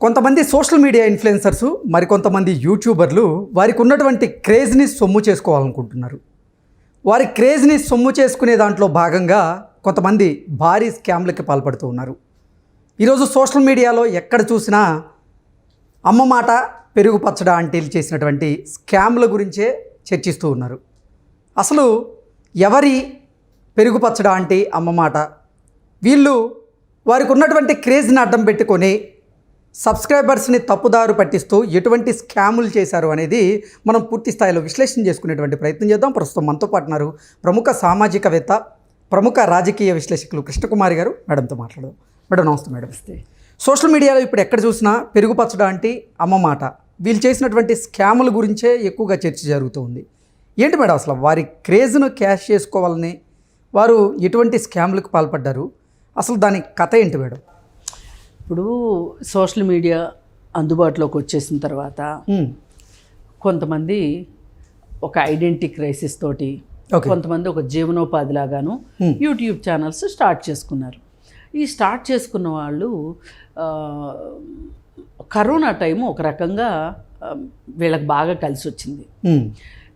కొంతమంది social media influencers మరికొంతమంది యూట్యూబర్లు వారికి ఉన్నటువంటి క్రేజ్ని సొమ్ము చేసుకోవాలనుకుంటున్నారు. వారి క్రేజ్ని సొమ్ము చేసుకునే దాంట్లో భాగంగా కొంతమంది భారీ స్కామ్లకి పాల్పడుతూ ఉన్నారు. ఈరోజు సోషల్ మీడియాలో ఎక్కడ చూసినా అమ్మ మాట పెరుగు పచ్చడ అంటీలు చేసినటువంటి స్కామ్ల గురించే చర్చిస్తూ ఉన్నారు. అసలు ఎవరి పెరుగు పచ్చడ ఆంటీ అమ్మ మాట? వీళ్ళు వారికి ఉన్నటువంటి క్రేజ్ని అడ్డం పెట్టుకొని సబ్స్క్రైబర్స్ని తప్పుదారు పట్టిస్తూ ఎటువంటి స్కాములు చేశారు అనేది మనం పూర్తి స్థాయిలో విశ్లేషణ చేసుకునేటువంటి ప్రయత్నం చేద్దాం. ప్రస్తుతం మనతో పాటు ఉన్నారు ప్రముఖ సామాజికవేత్త ప్రముఖ రాజకీయ విశ్లేషకులు కృష్ణకుమారి గారు. మేడంతో మాట్లాడదాం. మేడం నమస్తే మేడం. సోషల్ మీడియాలో ఇప్పుడు ఎక్కడ చూసినా పెరుగు పచ్చడ అంటే అమ్మ మాట. వీళ్ళు చేసినటువంటి స్కాముల గురించే ఎక్కువగా చర్చ జరుగుతూ ఉంది. ఏంటి మేడం అసలు వారి క్రేజ్ను క్యాష్ చేసుకోవాలని వారు ఎటువంటి స్కామ్లకు పాల్పడ్డారు? అసలు దాని కథ ఏంటి మేడం? ఇప్పుడు సోషల్ మీడియా అందుబాటులోకి వచ్చేసిన తర్వాత కొంతమంది ఒక ఐడెంటిటీ క్రైసిస్ తోటి. కొంతమంది ఒక జీవనోపాధి లాగాను. యూట్యూబ్ ఛానల్స్ స్టార్ట్ చేసుకున్నారు ఈ స్టార్ట్ చేసుకున్న వాళ్ళు కరోనా టైం ఒక రకంగా వీళ్ళకి బాగా కలిసి వచ్చింది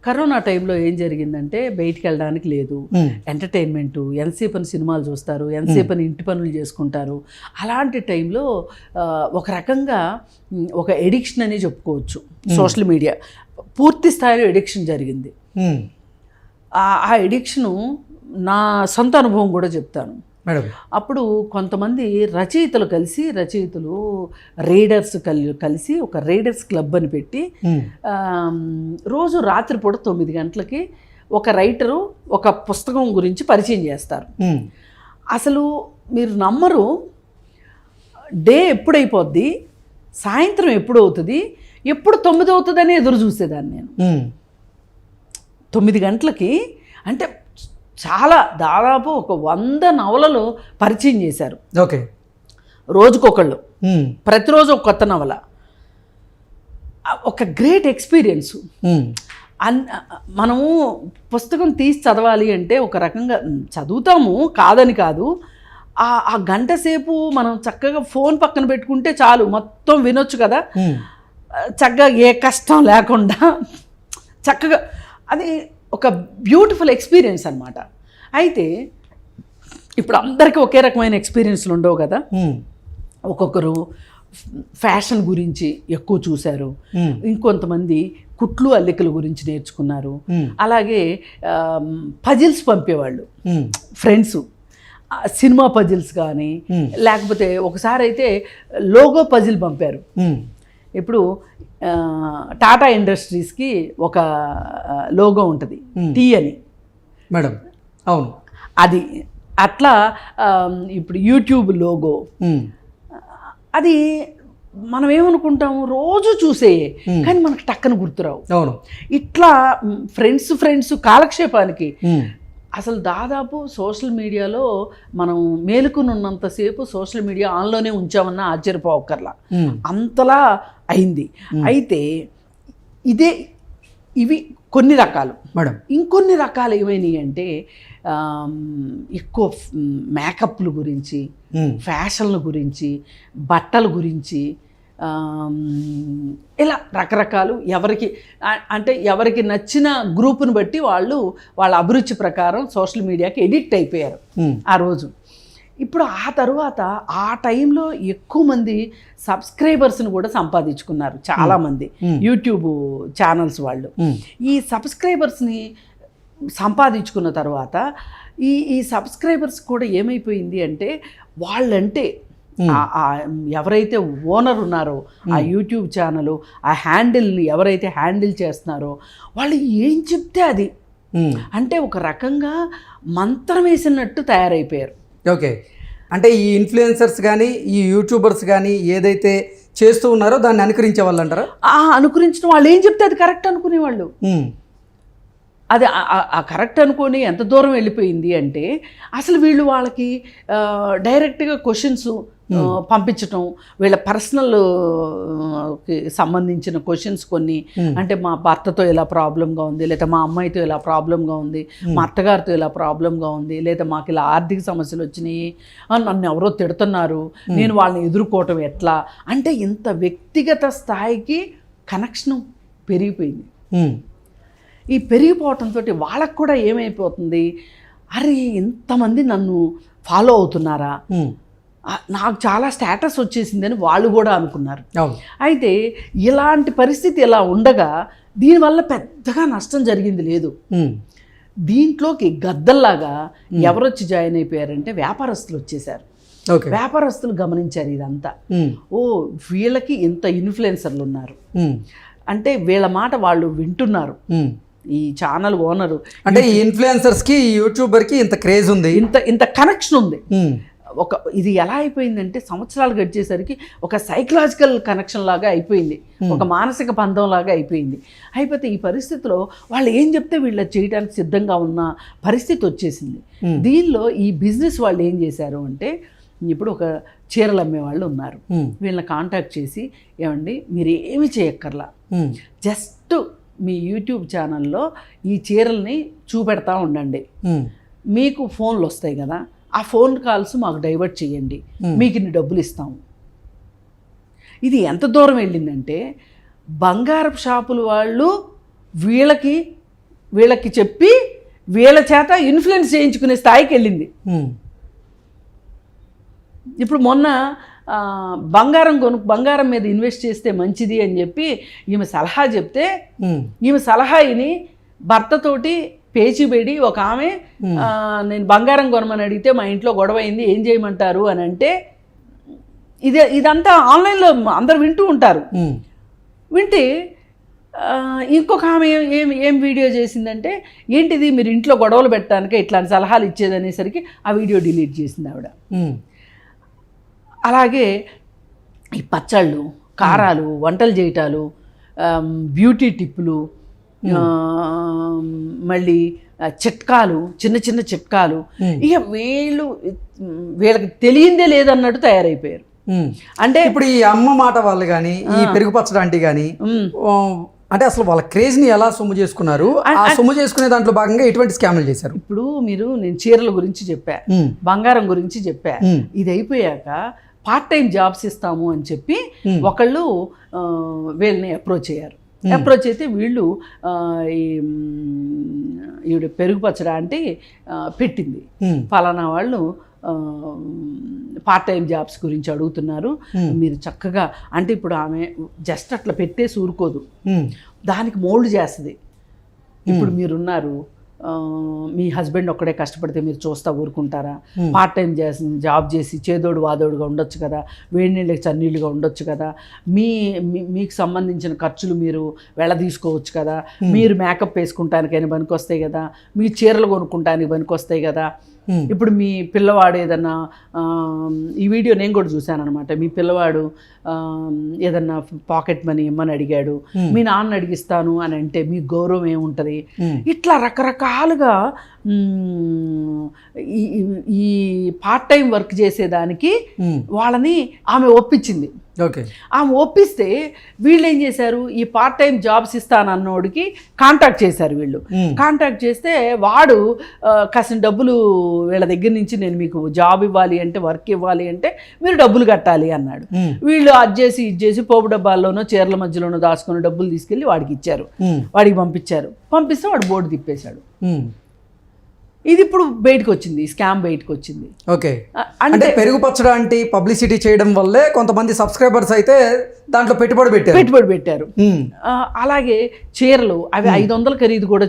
కరోనా టైంలో ఏం జరిగిందంటే బయటికి వెళ్ళడానికి లేదు. ఎంటర్టైన్మెంట్ ఎంతసేపు అని సినిమాలు చూస్తారు ఎంతసేపు అని ఇంటి పనులు చేసుకుంటారు. అలాంటి టైంలో ఒక రకంగా ఒక ఎడిక్షన్ అని చెప్పుకోవచ్చు సోషల్ మీడియా. పూర్తి స్థాయిలో ఎడిక్షన్ జరిగింది. ఆ ఎడిక్షను నా సొంత అనుభవం కూడా చెప్తాను. అప్పుడు కొంతమంది రచయితలు కలిసి రచయితలు రీడర్స్ కలి కలిసి ఒక రీడర్స్ క్లబ్ అని పెట్టి రోజు రాత్రిపూట తొమ్మిది గంటలకి ఒక రైటరు ఒక పుస్తకం గురించి పరిచయం చేస్తారు. అసలు మీరు నమ్మరు డే ఎప్పుడైపోద్ది సాయంత్రం ఎప్పుడు అవుతుంది ఎప్పుడు తొమ్మిది అవుతుందని ఎదురు చూసేదాన్ని నేను. తొమ్మిది గంటలకి అంటే చాలా దాదాపు ఒక వంద నవలలు పరిచయం చేశారు. ఓకే. రోజుకొకళ్ళు. ప్రతిరోజు ఒక కొత్త నవల. ఒక గ్రేట్ ఎక్స్పీరియన్స్. అన్ మనము పుస్తకం తీసి చదవాలి అంటే ఒక రకంగా చదువుతాము కాదని కాదు. ఆ గంట సేపు మనం చక్కగా ఫోన్ పక్కన పెట్టుకుంటే చాలు మొత్తం వినొచ్చు కదా. చక్కగా ఏ కష్టం లేకుండా చక్కగా అది ఒక బ్యూటిఫుల్ ఎక్స్పీరియన్స్ అన్నమాట. అయితే ఇప్పుడు అందరికీ ఒకే రకమైన ఎక్స్పీరియన్స్లు ఉండవు కదా? ఒక్కొక్కరు ఫ్యాషన్ గురించి ఎక్కువ చూశారు. ఇంకొంతమంది కుట్లు అల్లికల గురించి నేర్చుకున్నారు. అలాగే పజిల్స్ పంపేవాళ్ళు. ఫ్రెండ్స్ సినిమా పజిల్స్ కానీ. లేకపోతే ఒకసారి అయితే లోగో పజిల్ పంపారు. ఇప్పుడు టాటా ఇండస్ట్రీస్కి ఒక లోగో ఉంటుంది. టీ అని. మేడం అవును. అది అట్లా ఇప్పుడు యూట్యూబ్ లోగో అది మనం ఏమనుకుంటాము రోజు చూసే కానీ మనకు టక్కన గుర్తురావు. అవును. ఇట్లా ఫ్రెండ్స్ ఫ్రెండ్స్ కాలక్షేపానికి అసలు దాదాపు సోషల్ మీడియాలో మనం మేలుకుని ఉన్నంతసేపు సోషల్ మీడియా ఆన్లోనే ఉంచామన్నా ఆశ్చర్యపోకర్లా అంతలా అయింది. అయితే ఇదే ఇవి కొన్ని రకాలు. మేడం. ఇంకొన్ని రకాలు ఏమైనాయి అంటే ఎక్కువ మేకప్ల గురించి ఫ్యాషన్ల గురించి బట్టల గురించి ఇలా రకరకాలు ఎవరికి అంటే ఎవరికి నచ్చిన గ్రూపుని బట్టి వాళ్ళు వాళ్ళ అభిరుచి ప్రకారం సోషల్ మీడియాకి ఎడిక్ట్ అయిపోయారు ఆ రోజు. ఇప్పుడు ఆ తర్వాత ఆ టైంలో ఎక్కువ మంది సబ్స్క్రైబర్స్ని కూడా సంపాదించుకున్నారు చాలామంది. యూట్యూబ్ ఛానల్స్ వాళ్ళు. ఈ సబ్స్క్రైబర్స్ని సంపాదించుకున్న తర్వాత ఈ ఈ సబ్స్క్రైబర్స్ కూడా ఏమైపోయింది అంటే వాళ్ళంటే ఎవరైతే ఓనర్ ఉన్నారో ఆ యూట్యూబ్ ఛానల్ ఆ హ్యాండిల్ని ఎవరైతే హ్యాండిల్ చేస్తున్నారో వాళ్ళు ఏం చెప్తే అది. అంటే ఒక రకంగా మంత్రం వేసినట్టు తయారైపోయారు. ఓకే. అంటే ఈ ఇన్ఫ్లుయెన్సర్స్ కానీ ఈ యూట్యూబర్స్ కానీ ఏదైతే చేస్తూ ఉన్నారో దాన్ని అనుకరించే వాళ్ళు అంటారా? ఆ అనుకరించిన వాళ్ళు ఏం చెప్తే అది కరెక్ట్ అనుకునేవాళ్ళు. అది ఆ- కరెక్ట్ అనుకొని ఎంత దూరం వెళ్ళిపోయింది అంటే అసలు వీళ్ళు వాళ్ళకి డైరెక్ట్గా క్వశ్చన్స్ పంపించటం వీళ్ళ పర్సనల్ సంబంధించిన క్వశ్చన్స్ కొన్ని. అంటే మా భర్తతో ఇలా ప్రాబ్లంగా ఉంది లేదా మా అమ్మాయితో ఇలా ప్రాబ్లంగా ఉంది మా అత్తగారితో ఇలా ప్రాబ్లంగా ఉంది లేదా మాకు ఇలా ఆర్థిక సమస్యలు వచ్చినాయి నన్ను ఎవరో తిడుతున్నారు నేను వాళ్ళని ఎదుర్కోవటం ఎట్లా? అంటే ఇంత వ్యక్తిగత స్థాయికి కనెక్షన్ పెరిగిపోయింది. ఈ పెరిగిపోవటంతో వాళ్ళకు కూడా ఏమైపోతుంది? అరే ఇంతమంది నన్ను ఫాలో అవుతున్నారా? నాకు చాలా స్టేటస్ వచ్చేసిందని వాళ్ళు కూడా అనుకున్నారు. అయితే ఇలాంటి పరిస్థితి ఇలా ఉండగా దీనివల్ల పెద్దగా నష్టం జరిగింది లేదు. దీంట్లోకి గద్దల్లాగా ఎవరొచ్చి జాయిన్ అయిపోయారంటే వ్యాపారస్తులు వచ్చేసారు. ఓకే. వ్యాపారస్తులు గమనించారు ఇదంతా. ఓ వీళ్ళకి ఇంత ఇన్ఫ్లుయెన్సర్లు ఉన్నారు. అంటే వీళ్ళ మాట వాళ్ళు వింటున్నారు. ఈ ఛానల్ ఓనరు అంటే ఈ ఇన్ఫ్లుయెన్సర్స్కి యూట్యూబర్కి ఇంత క్రేజ్ ఉంది. ఇంత ఇంత కనెక్షన్ ఉంది. ఒక ఇది ఎలా అయిపోయిందంటే సంవత్సరాలు గడిచేసరికి ఒక సైకలాజికల్ కనెక్షన్ లాగా అయిపోయింది. ఒక మానసిక బంధం లాగా అయిపోయింది. అయిపోతే ఈ పరిస్థితిలో వాళ్ళు ఏం చెప్తే వీళ్ళు చేయడానికి సిద్ధంగా ఉన్న పరిస్థితి వచ్చేసింది. దీనిలో ఈ బిజినెస్ వాళ్ళు ఏం చేశారు అంటే ఇప్పుడు ఒక చీరలు అమ్మే వాళ్ళు ఉన్నారు. వీళ్ళని కాంటాక్ట్ చేసి ఏమండి మీరు ఏమి చేయక్కర్లా. జస్ట్ మీ యూట్యూబ్ ఛానల్లో ఈ చీరల్ని చూపెడతా ఉండండి. మీకు ఫోన్లు వస్తాయి కదా ఆ ఫోన్ కాల్స్ మాకు డైవర్ట్ చేయండి. మీకు ఇన్ని డబ్బులు ఇస్తాము. ఇది ఎంత దూరం వెళ్ళిందంటే బంగారపు షాపుల వాళ్ళు వీళ్ళకి వీళ్ళకి చెప్పి వీళ్ళ చేత ఇన్ఫ్లుయెన్స్ చేయించుకునే స్థాయికి వెళ్ళింది. ఉమ్, ఇప్పుడు మొన్న బంగారం కొను బంగారం మీద ఇన్వెస్ట్ చేస్తే మంచిది అని చెప్పి ఈమె సలహా చెప్తే ఉమ్, ఈమె సలహా విని భర్తతోటి పేచిబెడి ఒక ఆమె నేను బంగారం కొనమని అడిగితే మా ఇంట్లో గొడవ అయింది ఏం చేయమంటారు అని అంటే ఇదే ఇదంతా ఆన్లైన్లో అందరు వింటూ ఉంటారు. వింటే ఇంకొక ఆమె ఏం ఏం వీడియో చేసిందంటే ఏంటిది మీరు ఇంట్లో గొడవలు పెట్టడానికి ఇట్లాంటి సలహాలు ఇచ్చేదనేసరికి ఆ వీడియో డిలీట్ చేసింది ఆవిడ. అలాగే ఈ పచ్చళ్ళు కారాలు వంటలు చేయటాలు బ్యూటీ టిప్పులు మళ్ళీ చిట్కాలు చిన్న చిన్న చిట్కాలు. ఇక వీళ్ళు వీళ్ళకి తెలియందే లేదన్నట్టు తయారైపోయారు. అంటే ఇప్పుడు ఈ అమ్మ మాట వాళ్ళు కానీ ఈ పెరుగు పచ్చడానికి కానీ అంటే అసలు వాళ్ళ క్రేజ్ని ఎలా సొమ్ము చేసుకున్నారు? ఆ సొమ్ము చేసుకునే దాంట్లో భాగంగా ఎటువంటి స్కామ్లు చేశారు. ఇప్పుడు మీరు నేను చీరల గురించి చెప్పా. బంగారం గురించి చెప్పా. ఇది అయిపోయాక పార్ట్ టైం జాబ్స్ ఇస్తాము అని చెప్పి ఒకళ్ళు వీళ్ళని అప్రోచ్ అయ్యారు. అప్రోచ్ అయితే వీళ్ళు ఈ ఈవిడ పెరుగు పచ్చడా అంటే పెట్టింది. ఉమ్, ఫలానా వాళ్ళు పార్ట్ టైం జాబ్స్ గురించి అడుగుతున్నారు. మీరు చక్కగా అంటే ఇప్పుడు ఆమె జస్ట్ అట్లా పెట్టేసి ఊరుకోదు. దానికి మోల్డ్ చేస్తుంది. ఇప్పుడు మీరున్నారు మీ హస్బెండ్ ఒక్కడే కష్టపడితే మీరు చూస్తా ఊరుకుంటారా? పార్ట్ టైం చేసి జాబ్ చేసి చేదోడు వాదోడుగా ఉండొచ్చు కదా? వేడి నీళ్ళకి చన్నీళ్ళుగా ఉండొచ్చు కదా? మీ మీకు సంబంధించిన ఖర్చులు మీరు వెళ్ళ తీసుకోవచ్చు కదా మీరు మేకప్ వేసుకుంటానికైనా పనికొస్తాయి కదా? మీ చీరలు కొనుక్కుంటానికి పనికొస్తాయి కదా. ఇప్పుడు మీ పిల్లవాడు ఏదన్నా ఆ, ఈ వీడియో నేను కూడా చూశాను అనమాట మీ పిల్లవాడు ఏదన్నా పాకెట్ మనీ ఇమ్మని అడిగాడు. మీ నాన్న అడిగిస్తాను అని అంటే మీ గౌరవం ఏముంటుంది? Hmm. ఇట్లా రకరకాలుగా ఈ పార్ట్ టైం వర్క్ చేసేదానికి వాళ్ళని ఆమె ఒప్పించింది. ఆమె ఒప్పిస్తే వీళ్ళు ఏం చేశారు? ఈ పార్ట్ టైం జాబ్స్ ఇస్తానన్నోడికి కాంటాక్ట్ చేశారు వీళ్ళు. కాంటాక్ట్ చేస్తే వాడు కాసిన డబ్బులు వీళ్ళ దగ్గర నుంచి నేను మీకు జాబ్ ఇవ్వాలి అంటే వర్క్ ఇవ్వాలి అంటే మీరు డబ్బులు కట్టాలి అన్నాడు. వీళ్ళు అది చేసి ఇది చేసి పోపు డబ్బాల్లోనో చీరల మధ్యలోనో దాచుకుని డబ్బులు తీసుకెళ్ళి వాడికి ఇచ్చారు. వాడికి పంపించారు. పంపిస్తే వాడు బోర్డు తిప్పేశాడు. ఇది ఇప్పుడు బయటకు వచ్చింది స్కామ్ బయటకు వచ్చింది ఓకే అంటే అంటే పెరుగు పచ్చడానికి పబ్లిసిటీ చేయడం వల్లే కొంతమంది సబ్స్క్రైబర్స్ అయితే దాంట్లో పెట్టుబడి పెట్టారు. పెట్టుబడి పెట్టారు. అలాగే చీరలు అవి ఐదు వందల ఖరీదు కూడా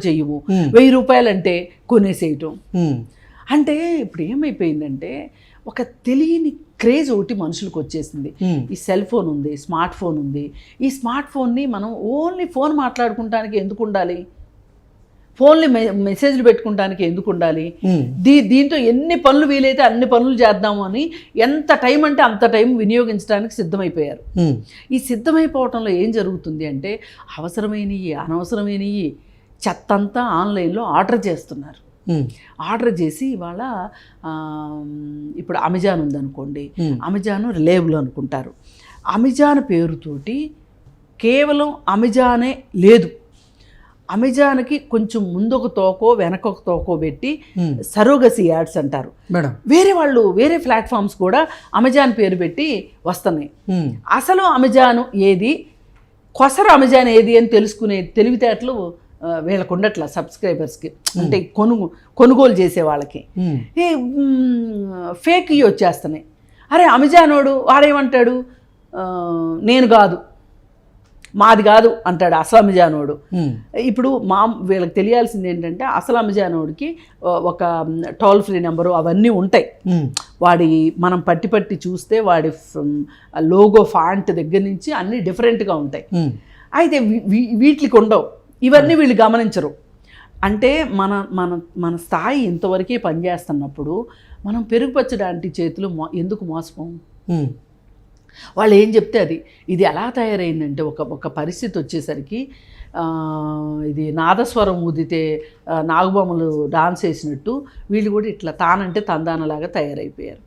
Hmm. వెయ్యి రూపాయలంటే కొనేసేయటం. ఉమ్, అంటే ఇప్పుడు ఏమైపోయిందంటే ఒక తెలియని క్రేజ్ ఒకటి మనుషులకు వచ్చేసింది. ఈ సెల్ ఫోన్ ఉంది స్మార్ట్ ఫోన్ ఉంది. ఈ స్మార్ట్ ఫోన్ని మనం ఓన్లీ ఫోన్ మాట్లాడుకుంటానికి ఎందుకు ఉండాలి? ఫోన్లు మెసేజ్లు పెట్టుకుంటానికి ఎందుకు ఉండాలి? దీ దీంతో ఎన్ని పనులు వీలైతే అన్ని పనులు చేద్దాము అని ఎంత టైం అంటే అంత టైం వినియోగించడానికి సిద్ధమైపోయారు. ఈ సిద్ధమైపోవటంలో ఏం జరుగుతుంది అంటే అవసరమైనవి అనవసరమైనవి చెత్తంతా ఆన్లైన్లో ఆర్డర్ చేస్తున్నారు. ఆర్డర్ చేసి ఇవాళ ఇప్పుడు అమెజాన్ ఉందనుకోండి. అమెజాన్ లేబుల్ అనుకుంటారు. అమెజాన్ పేరుతోటి కేవలం అమెజానే లేదు. అమెజాన్కి కొంచెం ముందొక తోకో వెనకొక తోకో పెట్టి సరోగసి యాడ్స్ అంటారు. మేడం. వేరే వాళ్ళు వేరే ప్లాట్ఫామ్స్ కూడా అమెజాన్ పేరు పెట్టి వస్తున్నాయి. అసలు అమెజాన్ ఏది? కొసరు అమెజాన్ ఏది అని తెలుసుకునే తెలివితేటలు వీళ్ళకు ఉండట్ల సబ్స్క్రైబర్స్కి. అంటే కొనుగో కొనుగోలు చేసే వాళ్ళకి. ఫేక్ వచ్చేస్తున్నాయి. అరే అమెజానోడు వాడేమంటాడు? ఆ, నేను కాదు. మాది కాదు అంటాడు అసలు అమెజానోడు ఉమ్, ఇప్పుడు మా వీళ్ళకి తెలియాల్సింది ఏంటంటే అసలు అమెజానోడికి ఆ, ఒక టోల్ ఫ్రీ నెంబరు అవన్నీ ఉంటాయి. వాడి మనం పట్టి పట్టి చూస్తే వాడి లోగో ఫాంట్ దగ్గర నుంచి అన్నీ డిఫరెంట్గా ఉంటాయి. అయితే వీటికి ఉండవు. ఇవన్నీ వీళ్ళు గమనించరు. అంటే మన మన మన స్థాయి ఇంతవరకే పనిచేస్తున్నప్పుడు మనం పెరుగుపచ్చడానికి చేతులు మో ఎందుకు మోసపోం? వాళ్ళు ఏం చెప్తే అది. ఇది ఎలా తయారైందంటే ఒక ఒక పరిస్థితి వచ్చేసరికి ఇది నాదస్వరం ఊదితే నాగబొమ్మలు డాన్స్ వేసినట్టు వీళ్ళు కూడా ఇట్లా తానంటే తందానలాగా తయారైపోయారు.